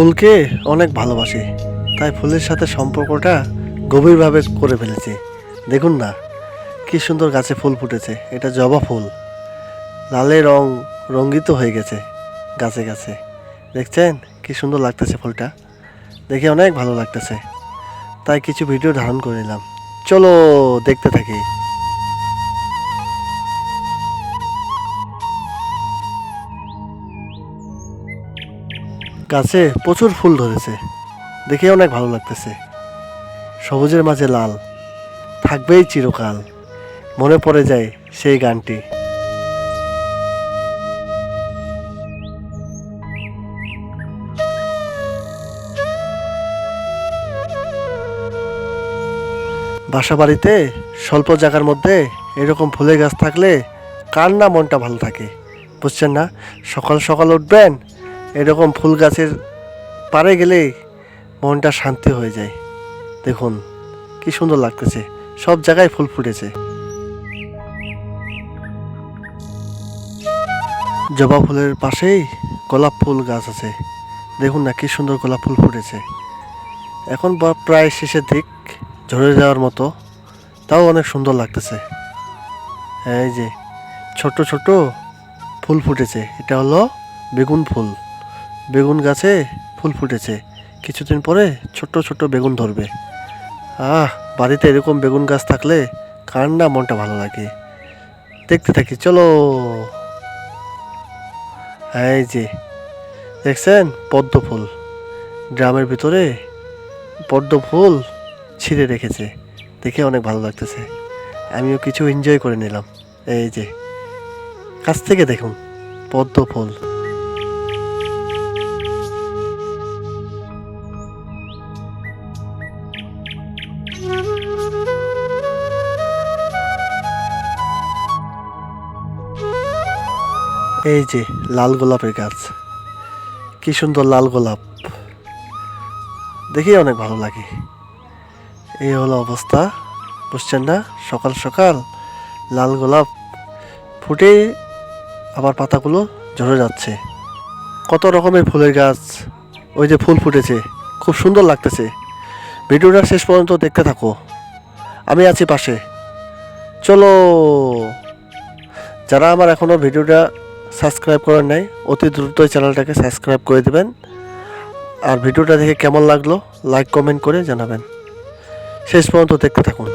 ফুলকে অনেক ভালোবাসি, তাই ফুলের সাথে সম্পর্কটা গভীরভাবে করে ফেলেছি। দেখুন না, কি সুন্দর গাছে ফুল ফুটেছে, এটা জবা ফুল। লালে রং রঙ্গিত হয়ে গেছে গাছে গাছে। দেখছেন, কি সুন্দর লাগতেছে ফুলটা। দেখে অনেক ভালো লাগতেছে। তাই কিছু ভিডিও ধারণ করে নিলাম। চলো দেখতে থাকি। গাছে প্রচুর ফুল ধরেছে। দেখে অনেক ভালো লাগতেছে। সবুজের মাঝে লাল। থাকবেই চিরকাল। মনে পড়ে যায় সেই গানটি। বাসা বাড়িতে স্বল্প জায়গার মধ্যে এরকম ফুলের গাছ থাকলে কার না মনটা ভালো থাকে? বুঝছেন না? সকাল সকাল উঠবেন এরকম ফুল গাছের পারে গেলেই মনটা শান্তি হয়ে যায়। দেখুন, কি সুন্দর লাগতেছে। সব জায়গায় ফুল ফুটেছে। জবা ফুলের পাশেই গোলাপ ফুল গাছ আছে। দেখুন না, কি সুন্দর গোলাপ ফুল ফুটেছে। এখন প্রায় শেষের দিক, ঝরে যাওয়ার মতো। তাও অনেক সুন্দর লাগতেছে। এই যে, ছোট ছোট ফুল ফুটেছে। এটা হলো বেগুন ফুল। বেগুন গাছে ফুল ফুটেছে। কিছুদিন পরে ছোট ছোট বেগুন ধরবে। আহ, বাড়িতে এরকম বেগুন গাছ থাকলে কার না মনটা ভালো লাগে? দেখতে থাকি, চলো। এই যে, দেখছেন? পদ্ম ফুল। গ্রামের ভিতরে পদ্ম ফুল ছিঁড়ে রেখেছে। দেখে অনেক ভালো লাগতেছে। আমিও কিছু এনজয় করে নিলাম। এই যে, কাছ থেকে দেখুন, পদ্ম ফুল। এই যে, লাল গোলাপের গাছ। কি সুন্দর লাল গোলাপ। দেখে অনেক ভালো লাগে। এই হলো অবস্থা, বুঝছেন না? সকাল সকাল লাল গোলাপ ফুটে আবার পাতাগুলো ঝরে যাচ্ছে। কত রকমের ফুলের গাছ, ওই যে ফুল ফুটেছে, খুব সুন্দর লাগতেছে। ভিডিওটা শেষ পর্যন্ত দেখতে থাকো। আমি আছি পাশে। চলো। যারা আমার এখনও ভিডিওটা সাবস্ক্রাইব করেন নাই, অতি দ্রুত চ্যানেলটাকে সাবস্ক্রাইব করে দেবেন। আর ভিডিওটা দেখে কেমন লাগল লাইক কমেন্ট করে জানাবেন। শেষ পর্যন্ত দেখতে থাকুন।